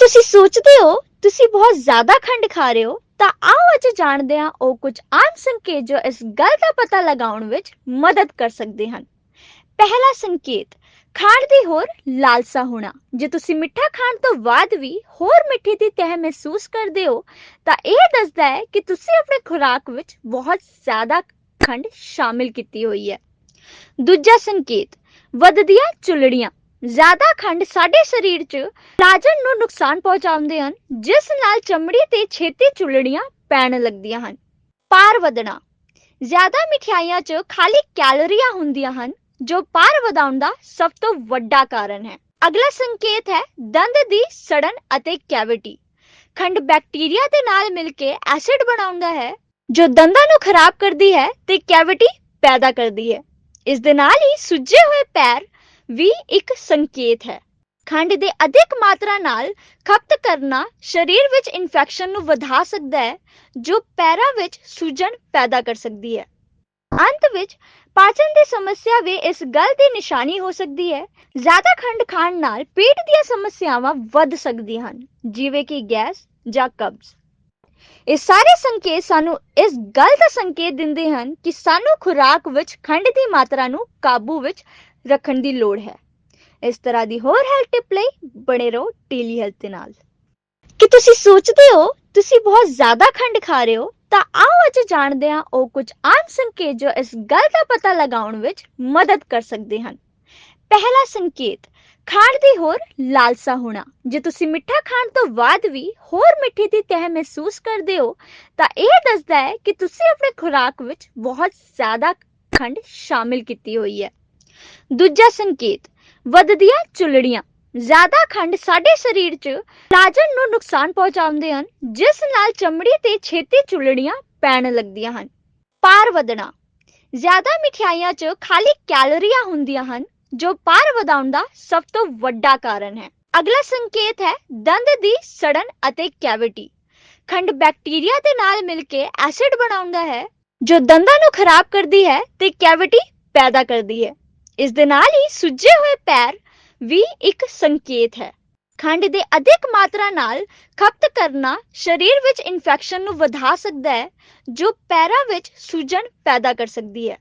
ਤੁਸੀਂ ਸੋਚਦੇ ਹੋ, ਤੁਸੀਂ ਬਹੁਤ ਜ਼ਿਆਦਾ ਖੰਡ ਖਾ ਰਹੇ ਹੋ, ਤਾਂ ਆਓ ਅੱਜ ਜਾਣਦੇ ਹਾਂ ਉਹ ਕੁਝ ਆਮ ਸੰਕੇਤ ਜੋ ਇਸ ਗੱਲ ਦਾ ਪਤਾ ਲਗਾਉਣ ਵਿੱਚ ਮਦਦ ਕਰ ਸਕਦੇ ਹਨ। ਪਹਿਲਾ ਸੰਕੇਤ, ਖਾਣ ਦੀ ਹੋਰ ਲਾਲਸਾ ਹੋਣਾ। ਜੇ ਤੁਸੀਂ ਮਿੱਠਾ ਖਾਣ ਤੋਂ ਬਾਅਦ ਵੀ ਹੋਰ ਮਿੱਠੇ ਦੀ ਤਹਿ ਮਹਿਸੂਸ ਕਰਦੇ ਹੋ, ਤਾਂ ਇਹ ਦੱਸਦਾ ਹੈ ਕਿ ਤੁਸੀਂ ਆਪਣੇ ਖੁਰਾਕ ਵਿੱਚ ਬਹੁਤ ਜ਼ਿਆਦਾ ਖੰਡ ਸ਼ਾਮਿਲ ਕੀਤੀ ਹੋਈ ਹੈ। ਦੂਜਾ ਸੰਕੇਤ, ਵੱਧਦੀਆਂ ਚੁਲੜੀਆਂ। ਜ਼ਿਆਦਾ ਖੰਡ ਸਾਡੇ ਸਰੀਰ 'ਚ ਲਾਜਨ ਨੂੰ ਨੁਕਸਾਨ ਪਹੁੰਚਾਉਂਦੇ ਹਨ, ਜਿਸ ਨਾਲ ਚਮੜੀ ਤੇ ਛੇਤੀ ਚੁਲੜੀਆਂ ਪੈਣ ਲੱਗਦੀਆਂ ਹਨ। ਭਾਰ ਵਧਣਾ। ਜ਼ਿਆਦਾ ਮਠਿਆਈਆਂ 'ਚ ਖਾਲੀ ਕੈਲੋਰੀਆਂ ਹੁੰਦੀਆਂ ਹਨ, ਜੋ ਭਾਰ ਵਧਾਉਣ ਦਾ ਸਭ ਤੋਂ ਵੱਡਾ ਕਾਰਨ ਹੈ। ਅਗਲਾ ਸੰਕੇਤ ਹੈ ਦੰਦ ਦੀ ਸੜਨ ਅਤੇ ਕੈਵਿਟੀ। ਖੰਡ ਬੈਕਟੀਰੀਆ ਦੇ ਨਾਲ ਮਿਲ ਕੇ ਐਸਿਡ ਬਣਾਉਂਦਾ ਹੈ, ਜੋ ਦੰਦਾਂ ਨੂੰ ਖਰਾਬ ਕਰਦੀ ਹੈ ਤੇ ਕੈਵਿਟੀ ਪੈਦਾ ਕਰਦੀ ਹੈ। ਇਸ ਦੇ ਨਾਲ ਹੀ ਸੁੱਜੇ ਹੋਏ ਪੈਰ ਵੀ ਇੱਕ ਸੰਕੇਤ ਹੈ। ਖੰਡ ਦੇ ਅਧਿਕ ਮਾਤਰਾ ਨਾਲ ਖਪਤ ਕਰਨਾ ਸਰੀਰ ਵਿੱਚ ਇਨਫੈਕਸ਼ਨ ਨੂੰ ਵਧਾ ਸਕਦਾ ਹੈ, ਜੋ ਪੈਰਾਂ ਵਿੱਚ ਸੂਜਨ ਪੈਦਾ ਕਰ ਸਕਦੀ ਹੈ। ਅੰਤ ਵਿੱਚ ਪਾਚਨ ਦੀ ਸਮੱਸਿਆ ਵੀ ਇਸ ਗੱਲ ਦੀ ਨਿਸ਼ਾਨੀ ਹੋ ਸਕਦੀ ਹੈ, ਜ਼ਿਆਦਾ ਖੰਡ ਖਾਣ ਨਾਲ ਪੇਟ ਦੀਆਂ ਸਮੱਸਿਆਵਾਂ ਵੱਧ ਸਕਦੀਆਂ ਹਨ, ਜਿਵੇਂ ਕਿ ਗੈਸ ਜਾਂ ਕਬਜ਼। ਇਹ ਸਾਰੇ ਸੰਕੇਤ ਸਾਨੂੰ ਇਸ ਗੱਲ ਦਾ ਸੰਕੇਤ ਦਿੰਦੇ ਹਨ ਕਿ ਸਾਨੂੰ ਖੁਰਾਕ ਵਿੱਚ ਖੰਡ ਦੀ ਮਾਤਰਾ ਨੂੰ ਕਾਬੂ ਵਿੱਚ ਰੱਖਣ ਦੀ ਲੋੜ ਹੈ। ਇਸ ਤਰ੍ਹਾਂ ਦੀ ਹੋਰ ਹੈਲਥ ਟਿਪ ਲਈ ਬਣੇ ਰਹੋ ਟੀਲੀ ਹੈਲਥ ਦੇ ਨਾਲ। ਕਿ ਤੁਸੀਂ ਸੋਚਦੇ ਹੋ, ਤੁਸੀਂ ਬਹੁਤ ਜ਼ਿਆਦਾ ਖੰਡ ਖਾ ਰਹੇ ਹੋ? ਤਾਂ ਆਓ ਅੱਜ ਜਾਣਦੇ ਹਾਂ ਉਹ ਕੁਝ ਆਮ ਸੰਕੇਤ ਜੋ ਇਸ ਗੱਲ ਦਾ ਪਤਾ ਲਗਾਉਣ ਵਿੱਚ ਮਦਦ ਕਰ ਸਕਦੇ ਹਨ। ਪਹਿਲਾ ਸੰਕੇਤ, ਖਾਣ ਦੀ ਹੋਰ ਲਾਲਸਾ ਹੋਣਾ। ਜੇ ਤੁਸੀਂ ਮਿੱਠਾ ਖਾਣ ਤੋਂ ਬਾਅਦ ਵੀ ਹੋਰ ਮਿੱਠੇ ਦੀ ਤਹਿ ਮਹਿਸੂਸ ਕਰਦੇ ਹੋ, ਤਾਂ ਇਹ ਦੱਸਦਾ ਹੈ ਕਿ ਤੁਸੀਂ ਆਪਣੇ ਖੁਰਾਕ ਵਿੱਚ ਬਹੁਤ ਜ਼ਿਆਦਾ ਖੰਡ ਸ਼ਾਮਿਲ ਕੀਤੀ ਹੋਈ ਹੈ। ਦੂਜਾ ਸੰਕੇਤ, ਵੱਧਦੀਆਂ ਚੁਲੜੀਆਂ। ਜ਼ਿਆਦਾ ਖੰਡ ਸਾਡੇ ਸਰੀਰ 'ਚ ਲਾਜਨ ਨੂੰ ਨੁਕਸਾਨ ਪਹੁੰਚਾਉਂਦੇ ਹਨ, ਜਿਸ ਨਾਲ ਚਮੜੀ ਤੇ ਛੇਤੀ ਚੁਲੜੀਆਂ ਪੈਣ ਲੱਗਦੀਆਂ ਹਨ। ਪਾਰ ਵਧਣਾ। ਜ਼ਿਆਦਾ ਮਠਿਆਈਆਂ 'ਚ ਖਾਲੀ ਕੈਲੋਰੀਆਂ ਹੁੰਦੀਆਂ ਹਨ, ਜੋ ਪਾਰ ਵਧਾਉਣ ਦਾ ਸਭ ਤੋਂ ਵੱਡਾ ਕਾਰਨ ਹੈ। ਅਗਲਾ ਸੰਕੇਤ ਹੈ ਦੰਦ ਦੀ ਸੜਨ ਅਤੇ ਕੈਵਿਟੀ। ਖੰਡ ਬੈਕਟੀਰੀਆ ਦੇ ਨਾਲ ਮਿਲ ਕੇ ਐਸਿਡ ਬਣਾਉਂਦਾ ਹੈ, ਜੋ ਦੰਦਾਂ ਨੂੰ ਖਰਾਬ ਕਰਦੀ ਹੈ ਤੇ ਕੈਵਿਟੀ ਪੈਦਾ ਕਰਦੀ ਹੈ। ਇਸ ਦੇ ਨਾਲ ਹੀ ਸੁੱਜੇ ਹੋਏ ਪੈਰ ਵੀ ਇੱਕ ਸੰਕੇਤ ਹੈ। ਖੰਡ ਦੇ ਅਧਿਕ ਮਾਤਰਾ ਨਾਲ ਖਪਤ ਕਰਨਾ ਸਰੀਰ ਵਿੱਚ ਇਨਫੈਕਸ਼ਨ ਨੂੰ ਵਧਾ ਸਕਦਾ ਹੈ, ਜੋ ਪੈਰਾਂ ਵਿੱਚ ਸੂਜਨ ਪੈਦਾ ਕਰ ਸਕਦੀ ਹੈ।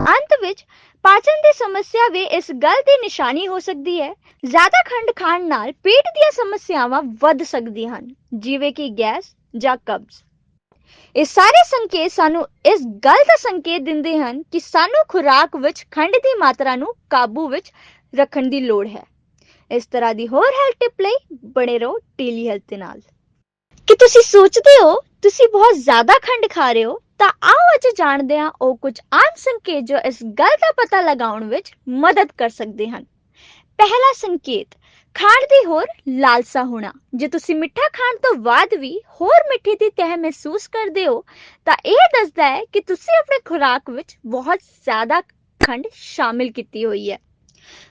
ਅੰਤ ਵਿੱਚ ਪਾਚਨ ਦੀ ਸਮੱਸਿਆ ਵੀ ਇਸ ਗੱਲ ਦੀ ਨਿਸ਼ਾਨੀ ਹੋ ਸਕਦੀ ਹੈ, ਜ਼ਿਆਦਾ ਖੰਡ ਖਾਣ ਨਾਲ ਪੇਟ ਦੀਆਂ ਸਮੱਸਿਆਵਾਂ ਵੱਧ ਸਕਦੀਆਂ ਹਨ, ਜਿਵੇਂ ਕਿ ਗੈਸ ਜਾਂ ਕਬਜ਼। ਇਹ ਸਾਰੇ ਸੰਕੇਤ ਸਾਨੂੰ ਇਸ ਗੱਲ ਦਾ ਸੰਕੇਤ ਦਿੰਦੇ ਹਨ ਕਿ ਸਾਨੂੰ ਖੁਰਾਕ ਵਿੱਚ ਖੰਡ ਦੀ ਮਾਤਰਾ ਨੂੰ ਕਾਬੂ ਵਿੱਚ ਰੱਖਣ ਦੀ ਲੋੜ ਹੈ। ਇਸ ਤਰ੍ਹਾਂ ਦੀ ਹੋਰ ਹੈਲਥ ਟਿਪ ਲਈ ਬਣੇ ਰਹੋ ਟੀਲੀ ਹੈਲਥ ਦੇ ਨਾਲ। ਕਿ ਤੁਸੀਂ ਸੋਚਦੇ ਹੋ, ਤੁਸੀਂ ਬਹੁਤ ਜ਼ਿਆਦਾ ਖੰਡ ਖਾ ਰਹੇ ਹੋ, ਤਾਂ ਆਓ ਅੱਜ ਜਾਣਦੇ ਹਾਂ ਉਹ ਕੁਝ ਆਮ ਸੰਕੇਤ ਜੋ ਇਸ ਗੱਲ ਦਾ ਪਤਾ ਲਗਾਉਣ ਵਿੱਚ ਮਦਦ ਕਰ ਸਕਦੇ ਹਨ। ਪਹਿਲਾ ਸੰਕੇਤ ਖਾਣ ਦੀ ਹੋਰ ਲਾਲਸਾ ਹੋਣਾ। ਜੇ ਤੁਸੀਂ ਮਿੱਠਾ ਖਾਣ ਤੋਂ ਬਾਅਦ ਵੀ ਹੋਰ ਮਿੱਠੇ ਦੀ ਤਹਿ ਮਹਿਸੂਸ ਕਰਦੇ ਹੋ, ਤਾਂ ਇਹ ਦੱਸਦਾ ਹੈ ਕਿ ਤੁਸੀਂ ਆਪਣੇ ਖੁਰਾਕ ਵਿੱਚ ਬਹੁਤ ਜ਼ਿਆਦਾ ਖੰਡ ਸ਼ਾਮਿਲ ਕੀਤੀ ਹੋਈ ਹੈ।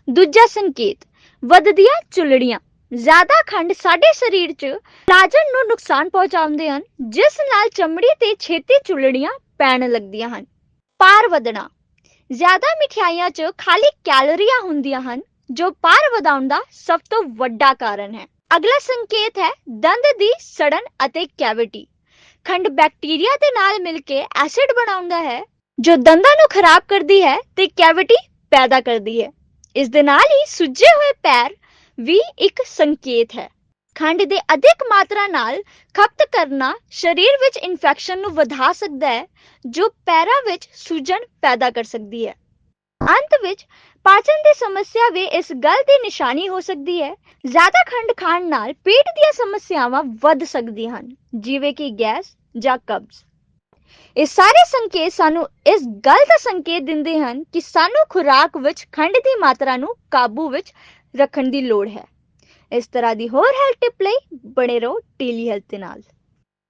ਦੂਜਾ ਸੰਕੇਤ, ਵੱਧਦੀਆਂ ਚੁਲੜੀਆਂ। ਜ਼ਿਆਦਾ ਖੰਡ ਸਾਡੇ ਸਰੀਰ 'ਚ ਲਾਜਨ ਨੂੰ ਨੁਕਸਾਨ ਪਹੁੰਚਾਉਂਦੇ ਹਨ, ਜਿਸ ਨਾਲ ਚਮੜੀ ਤੇ ਛੇਤੀ ਚੁਲੜੀਆਂ ਪੈਣ ਲੱਗਦੀਆਂ ਹਨ। ਪਾਰ ਵਧਣਾ। ਜ਼ਿਆਦਾ ਮਠਿਆਈਆਂ 'ਚ ਖਾਲੀ ਕੈਲੋਰੀਆਂ ਹੁੰਦੀਆਂ ਹਨ ਜੋ ਭਾਰ ਵਧਾਉਣ ਦਾ ਸਭ ਤੋਂ ਵੱਡਾ ਕਾਰਨ ਹੈ। ਅਗਲਾ ਸੰਕੇਤ ਹੈ ਦੰਦ ਦੀ ਸੜਨ ਅਤੇ ਕੈਵਿਟੀ। ਖੰਡ ਬੈਕਟੀਰੀਆ ਦੇ ਨਾਲ ਮਿਲ ਕੇ ਐਸਿਡ ਬਣਾਉਂਦਾ ਹੈ, ਜੋ ਦੰਦਾਂ ਨੂੰ ਖਰਾਬ ਕਰਦੀ ਹੈ ਤੇ ਕੈਵਿਟੀ ਪੈਦਾ ਕਰਦੀ ਹੈ। ਇਸ ਦੇ ਨਾਲ ਹੀ ਸੁੱਜੇ ਹੋਏ ਪੈਰ ਵੀ ਇੱਕ ਸੰਕੇਤ ਹੈ। ਖੰਡ ਦੇ ਅਧਿਕ ਮਾਤਰਾ ਨਾਲ ਖਪਤ ਕਰਨਾ ਸਰੀਰ ਵਿੱਚ ਇਨਫੈਕਸ਼ਨ ਨੂੰ ਵਧਾ ਸਕਦਾ ਹੈ, ਜੋ ਪੈਰਾਂ ਵਿੱਚ ਸੂਜਨ ਪੈਦਾ ਕਰ ਸਕਦੀ ਹੈ। ਅੰਤ ਵਿੱਚ ਪਾਚਨ ਦੀ ਸਮੱਸਿਆ ਵੀ ਇਸ ਗੱਲ ਦੀ ਨਿਸ਼ਾਨੀ ਹੋ ਸਕਦੀ ਹੈ। ਜ਼ਿਆਦਾ ਖੰਡ ਖਾਣ ਨਾਲ ਪੇਟ ਦੀਆਂ ਸਮੱਸਿਆਵਾਂ ਵੱਧ ਸਕਦੀਆਂ ਹਨ, ਜਿਵੇਂ ਕਿ ਗੈਸ ਜਾਂ ਕਬਜ਼। ਇਹ ਸਾਰੇ ਸੰਕੇਤ ਸਾਨੂੰ ਇਸ ਗੱਲ ਦਾ ਸੰਕੇਤ ਦਿੰਦੇ ਹਨ ਕਿ ਸਾਨੂੰ ਖੁਰਾਕ ਵਿੱਚ ਖੰਡ ਦੀ ਮਾਤਰਾ ਨੂੰ ਕਾਬੂ ਵਿੱਚ ਰੱਖਣ ਦੀ ਲੋੜ ਹੈ। ਇਸ ਤਰ੍ਹਾਂ ਦੀ ਹੋਰ ਹੈਲਥ ਟਿਪ ਲਈ ਬਣੇ ਰਹੋ ਟੀਲੀ ਹੈਲਥ ਦੇ ਨਾਲ।